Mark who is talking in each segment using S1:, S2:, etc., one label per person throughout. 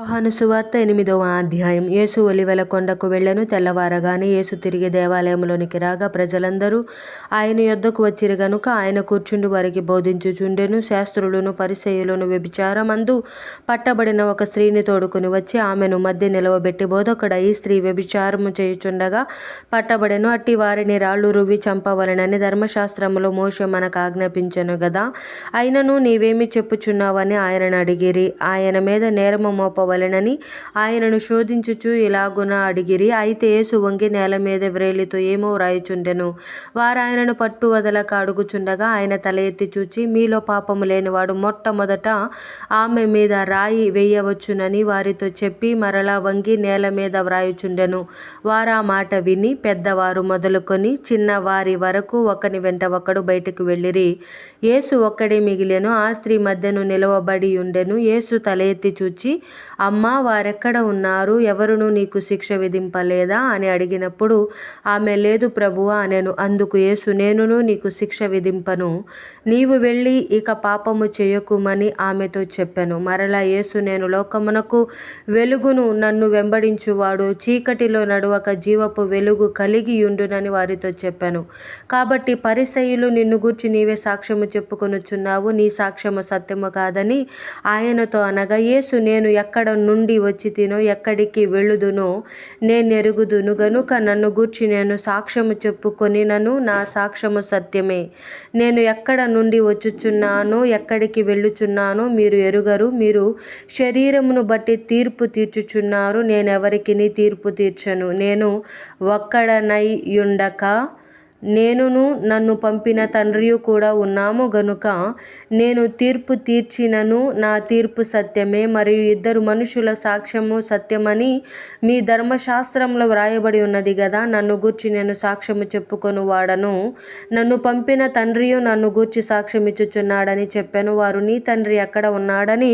S1: యోహాను సువార్త ఎనిమిదవ అధ్యాయం. యేసు ఒలివెల కొండకు వెళ్ళను. తెల్లవారగానే యేసు తిరిగి దేవాలయంలోనికి రాగా ప్రజలందరూ ఆయన యొద్దకు వచ్చిరి గనుక ఆయన కూర్చుండి వారికి బోధించుచుండెను. శాస్త్రులను పరిసయులను వ్యభిచారమందు పట్టబడిన ఒక స్త్రీని తోడుకుని వచ్చి ఆమెను మధ్య నిలవబెట్టి బోధకుడ ఈ స్త్రీ వ్యభిచారము చేయుచుండగా పట్టబడెను. అట్టి వారిని రాళ్ళు రువ్వి చంపవలనని ధర్మశాస్త్రములో మోషే మనకు ఆజ్ఞాపించెను గదా. అయినను నీవేమి చెప్పుచున్నావని ఆయనను అడిగిరి. ఆయన మీద నేరము మోపవలెనని ఆయనను శోధించుచు ఇలాగున అడిగిరి. అయితే యేసు వంగి నేల మీద వ్రేలితో ఏమో వ్రాయుచుండెను. వారాయనను పట్టు వదలక అడుగుచుండగా ఆయన తల ఎత్తి చూచి మీలో పాపము లేనివాడు మొట్టమొదట ఆమె మీద రాయి వేయవచ్చునని వారితో చెప్పి మరలా వంగి నేల మీద వ్రాయుచుండెను. వారా మాట విని పెద్దవారు మొదలుకొని చిన్నవారి వరకు ఒకని వెంట ఒకడు బయటకు వెళ్ళిరి. యేసు ఒక్కడే మిగిలెను. ఆ స్త్రీ మధ్యను నిలవబడి ఉండెను. యేసు తల ఎత్తి చూచి అమ్మా వారెక్కడ ఉన్నారు? ఎవరునూ నీకు శిక్ష విధింపలేదా? అని అడిగినప్పుడు ఆమె లేదు ప్రభువా అనెను. అందుకు యేసు నేనును నీకు శిక్ష విధింపను. నీవు వెళ్ళి ఇక పాపము చేయకుమని ఆమెతో చెప్పాను. మరలా యేసు నేను లోకమునకు వెలుగును నన్ను వెంబడించువాడు. చీకటిలో నడవక జీవపు వెలుగు కలిగి ఉండునని వారితో చెప్పాను. కాబట్టి పరిసయులు నిన్ను గూర్చి నీవే సాక్ష్యము చెప్పుకొనుచున్నావు. నీ సాక్ష్యము సత్యము కాదని ఆయనతో అనగా యేసు నేను ఎక్కడ ఎక్కడ నుండి వచ్చి తినో ఎక్కడికి వెళ్ళుదునో నేనెరుగుదును గనుక నన్ను గూర్చి నేను సాక్ష్యము చెప్పుకొని నన్ను నా సాక్ష్యము సత్యమే. నేను ఎక్కడ నుండి వచ్చుచున్నానో ఎక్కడికి వెళ్ళుచున్నానో మీరు ఎరుగరు. మీరు శరీరమును బట్టి తీర్పు తీర్చుచున్నారు. నేనెవరికిని తీర్పు తీర్చను? నేను ఒక్కడనై ఉండక నేనును నన్ను పంపిన తండ్రియు కూడా ఉన్నాము గనుక నేను తీర్పు తీర్చినను నా తీర్పు సత్యమే మరియు ఇద్దరు మనుషుల సాక్ష్యము సత్యమని మీ ధర్మశాస్త్రంలో వ్రాయబడి ఉన్నది కదా నన్ను గూర్చి నేను సాక్ష్యము చెప్పుకొని వాడను. నన్ను పంపిన తండ్రియు నన్ను గూర్చి సాక్ష్యం ఇచ్చుచున్నాడని చెప్పాను వారు నీ తండ్రి ఎక్కడ ఉన్నాడని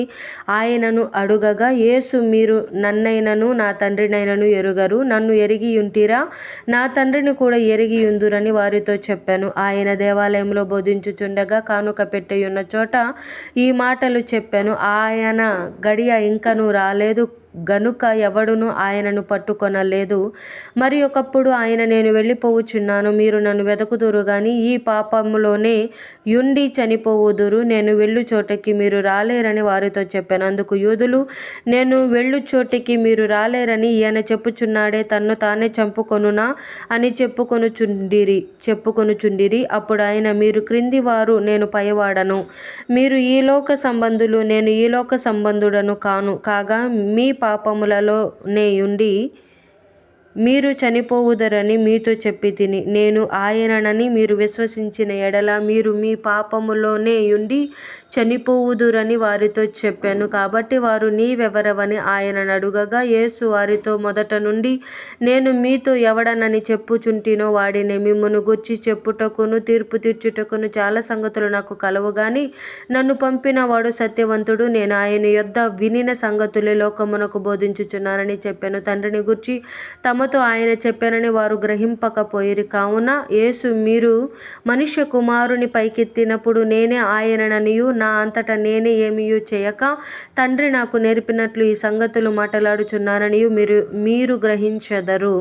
S1: ఆయనను అడుగగా యేసు మీరు నన్నైనను నా తండ్రినైనను ఎరుగరు నన్ను ఎరిగి ఉంటిరా నా తండ్రిని కూడా ఎరిగి ఉందురని వారితో చెప్పాను. ఆయన దేవాలయంలో బోధించుచుండగా కానుక పెట్టియున్న చోట ఈ మాటలు చెప్పాను. ఆయన గడియ ఇంకనూ రాలేదు. గనుక ఎవడును ఆయనను పట్టుకొనలేదు. మరి ఒకప్పుడు ఆయన నేను వెళ్ళిపోవుచున్నాను మీరు నన్ను వెతుకుదురు కానీ ఈ పాపములోనే యుండి చనిపోవుదురు నేను వెళ్ళు చోటకి మీరు రాలేరని వారితో చెప్పాను. అందుకు యూదులు నేను వెళ్ళు చోటికి మీరు రాలేరని ఈయన చెప్పుచున్నాడే తన్ను తానే చంపుకొనునా అని చెప్పుకొనుచుండిరి చెప్పుకొనుచుండిరి. అప్పుడు ఆయన మీరు క్రింది వారు నేను పైవాడను మీరు ఈ లోక సంబంధులు నేను ఈ లోక సంబంధుడను కాను కాగా మీ పాపములలోనే యుండి మీరు చనిపోవుదరని మీతో చెప్పి తిని నేను ఆయననని మీరు విశ్వసించిన ఎడల మీరు మీ పాపములోనే యుండి చనిపోవుదురని వారితో చెప్పాను. కాబట్టి వారు నీవెవరవని ఆయనను అడుగగా యేసు వారితో మొదట నుండి నేను మీతో ఎవడనని చెప్పుచుంటినో వాడిని మిమ్మును గూర్చి చెప్పుటకును తీర్పు తీర్చుటకును చాలా సంగతులు నాకు కలవు. గాని నన్ను పంపిన వాడు సత్యవంతుడు నేను ఆయన యొద్ద వినిన సంగతులే లోకమునకు బోధించుచున్నారని చెప్పాను. తండ్రిని గూర్చి తమతో ఆయన చెప్పానని వారు గ్రహింపకపోయిరి. కావున యేసు మీరు మనుష్య కుమారుని పైకెత్తినప్పుడు నేనే ఆయనననియు నా అంతటా నేనే ఏమియూ చేయక తండ్రి నాకు నేర్పినట్లు ఈ సంగతులు మాట్లాడుచున్నారనియు మీరు మీరు గ్రహించెదరు.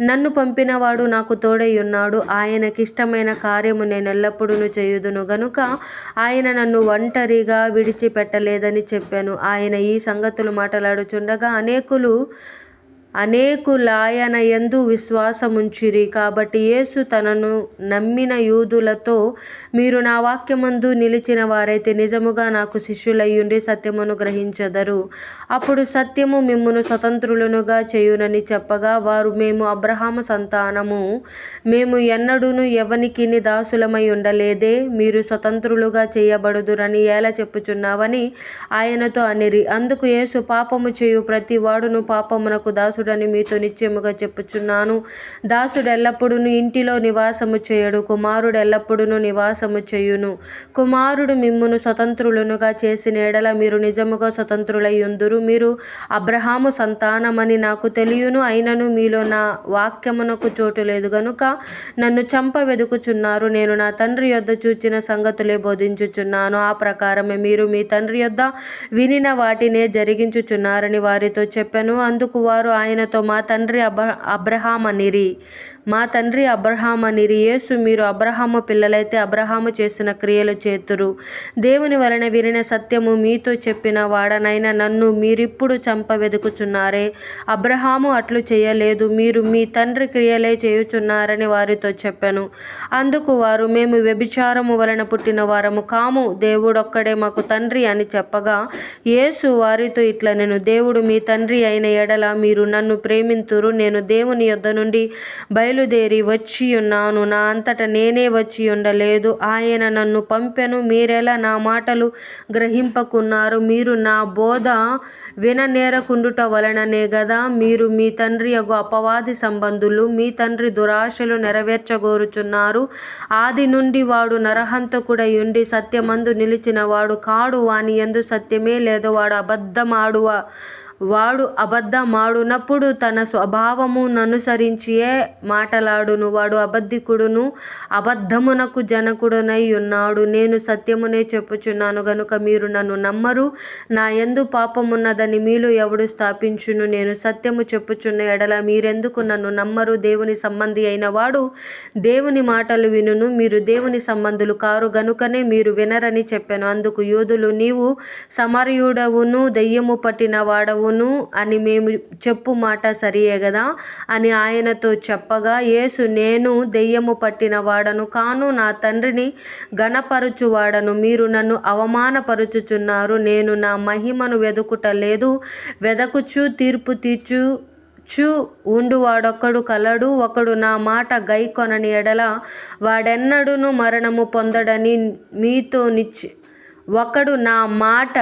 S1: నన్ను పంపినవాడు నాకు తోడై ఉన్నాడు ఆయనకిష్టమైన కార్యము నేను ఎల్లప్పుడూ చేయుదును గనుక ఆయన నన్ను ఒంటరిగా విడిచిపెట్టలేదని చెప్పాను. ఆయన ఈ సంగతులు మాట్లాడుచుండగా అనేకులు అనేకులాయన ఎందు విశ్వాసముంచిరి. కాబట్టి యేసు తనను నమ్మిన యూదులతో మీరు నా వాక్యమందు నిలిచిన వారైతే నిజముగా నాకు శిష్యులయ్యుండి సత్యమును గ్రహించెదరు. అప్పుడు సత్యము మిమ్మును స్వతంత్రులనుగా చేయునని చెప్పగా వారు మేము అబ్రహాము సంతానము. మేము ఎన్నడూను ఎవనికిని దాసులమై ఉండలేదే మీరు స్వతంత్రులుగా చేయబడుదురని ఎలా చెప్పుచున్నావని ఆయనతో అనిరి. అందుకు యేసు పాపము చేయు ప్రతి వాడును పాపమునకు దాసు దాసుడని మీతో నిశ్చయముగా చెప్పుచున్నాను. దాసుడు ఎల్లప్పుడూ ఇంటిలో నివాసము చేయడు. కుమారుడు ఎల్లప్పుడూ నివాసము చేయును. కుమారుడు మిమ్మును స్వతంత్రులనుగా చేసిన ఎడల మీరు నిజముగా స్వతంత్రులై ఉందురు. మీరు అబ్రహాము సంతానమని నాకు తెలియను. అయినను మీలో నా వాక్యమునకు చోటు లేదు. గనుక నన్ను చంప వెదుకుచున్నారు. నేను నా తండ్రి యొద్ద చూచిన సంగతులే బోధించుచున్నాను. ఆ ప్రకారమే మీరు మీ తండ్రి యొద్ద వినిన వాటినే జరిగించుచున్నారని వారితో చెప్పాను. అందుకు వారు ఆయన ఆయనతో మా తండ్రి అబ అబ్రహామనిరి. మా తండ్రి అబ్రహామనిరి. యేసు మీరు అబ్రహాము పిల్లలైతే అబ్రహాము చేసిన క్రియలు చేతురు. దేవుని వలన విరిన సత్యము మీతో చెప్పిన వాడనైనా నన్ను మీరిప్పుడు చంప వెదుకుచున్నారే. అబ్రహాము అట్లు చేయలేదు. మీరు మీ తండ్రి క్రియలే చేయుచున్నారని వారితో చెప్పాను. అందుకు వారు మేము వ్యభిచారము వలన పుట్టిన వారము కాము. దేవుడొక్కడే మాకు తండ్రి అని చెప్పగా యేసు వారితో ఇట్లా నేను దేవుడు మీ తండ్రి అయిన ఎడల మీరు నన్ను నన్ను ప్రేమింతురు. నేను దేవుని యొద్ద నుండి బయలుదేరి వచ్చి ఉన్నాను. నా అంతట నేనే వచ్చి ఉండలేదు. ఆయన నన్ను పంపెను. మీరెలా నా మాటలు గ్రహింపకున్నారు? మీరు నా బోధ విననేరకుండుట వలననే గదా? మీరు మీ తండ్రి యగు అపవాది సంబంధులు మీ తండ్రి దురాశలు నెరవేర్చగోరుచున్నారు. ఆది నుండి వాడు నరహంతకుడై ఉండి సత్యమందు నిలిచిన వాడు కాడు వాని ఎందు సత్యమే లేదు వాడు అబద్ధమాడువా? వాడు అబద్ధమాడునప్పుడు తన స్వభావముననుసరించియే మాటలాడును. వాడు అబద్ధికుడును అబద్ధమునకు జనకుడునై ఉన్నాడు. నేను సత్యమునే చెప్పుచున్నాను. గనుక మీరు నన్ను నమ్మరు. నా ఎందు పాపమున్నదని మీలో ఎవడు స్థాపించును? నేను సత్యము చెప్పుచున్న ఎడల మీరెందుకు నన్ను నమ్మరు? దేవుని సంబంధి అయిన వాడు దేవుని మాటలు వినును. మీరు దేవుని సంబంధులు కారు. గనుకనే మీరు వినరని చెప్పాను. అందుకు యోధులు నీవు సమరయుడవును దెయ్యము పట్టిన వాడవు. అవును అని మేము చెప్పు మాట సరియే కదా అని ఆయనతో చెప్పగా యేసు నేను దెయ్యము పట్టిన వాడను కాను నా తండ్రిని గణపరచువాడను మీరు నన్ను అవమానపరుచుచున్నారు. నేను నా మహిమను వెదుకుట లేదు వెదకుచు తీర్పు తీర్చు చు ఉండువాడొక్కడు కలడు ఒకడు నా మాట గైకొనని ఎడల వాడెన్నడును మరణము పొందడని మీతో నిశ్చ ఒకడు నా మాట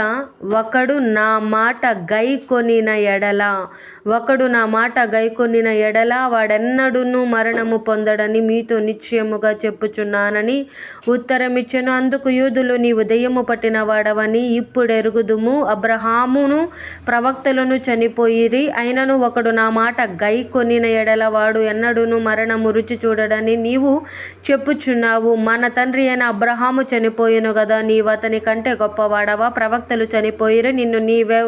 S1: ఒకడు నా మాట గైకొనిన ఎడల. ఒకడు నా మాట గైకొనిన ఎడల వాడెన్నడును మరణము పొందడని మీతో నిశ్చయముగా చెప్పుచున్నానని ఉత్తరమిచ్చెను. అందుకు యూదులు నీవు ఉదయము పట్టిన వాడవని ఇప్పుడెరుగుదుము అబ్రహామును ప్రవక్తలను చనిపోయిరి. అయినను ఒకడు నా మాట గైకొనిన ఎడల వాడు ఎన్నడును మరణము రుచి చూడడని నీవు చెప్పుచున్నావు. మన తండ్రి అయిన అబ్రహాము చనిపోయాను కదా. నీవు అతని కంటే గొప్పవాడవా? ప్రవక్తలు చనిపోయిరు. నిన్ను నీవే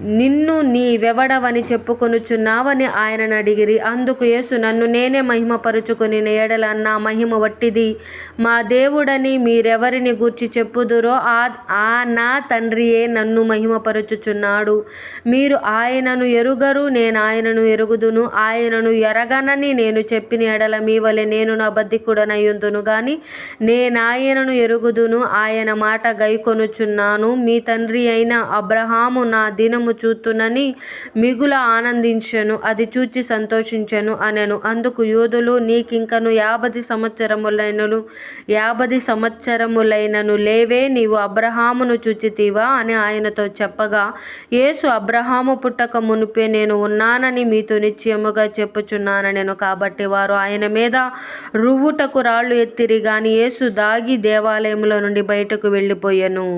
S1: నిన్ను నీవెవడవని చెప్పుకొనుచున్నావని ఆయనను అడిగిరి. అందుకు యేసు నన్ను నేనే మహిమపరుచుకొని ఎడల నా మహిమ వట్టిది. మా దేవుడని మీరెవరిని గూర్చి చెప్పుదురో ఆ ఆ నా తండ్రియే నన్ను మహిమపరుచుచున్నాడు. మీరు ఆయనను ఎరుగరు నేను ఆయనను ఎరుగుదును. ఆయనను ఎరగనని నేను చెప్పిన ఎడల మీ వలె నేను నా బద్దికుడనయ్యుందును కానీ నేను నేనాయనను ఎరుగుదును ఆయన మాట గైకొనుచున్నాను. మీ తండ్రి అయిన అబ్రహాము నా దినం దినము చూతునని మిగుల ఆనందించెను అది చూచి సంతోషించెను అనెను. అందుకు యూదులు నీకింకను యాభది సంవత్సరములైనను యాభై సంవత్సరములైనను లేవే నీవు అబ్రహామును చూచితివా అని ఆయనతో చెప్పగా యేసు అబ్రహాము పుట్టక మునిపే నేను ఉన్నానని మీతో నిశ్చయముగా చెప్పుచున్నానెను కాబట్టి వారు ఆయన మీద రువ్వుటకు రాళ్ళు ఎత్తిరి గాని యేసు దాగి దేవాలయములో నుండి బయటకు వెళ్ళిపోయెను.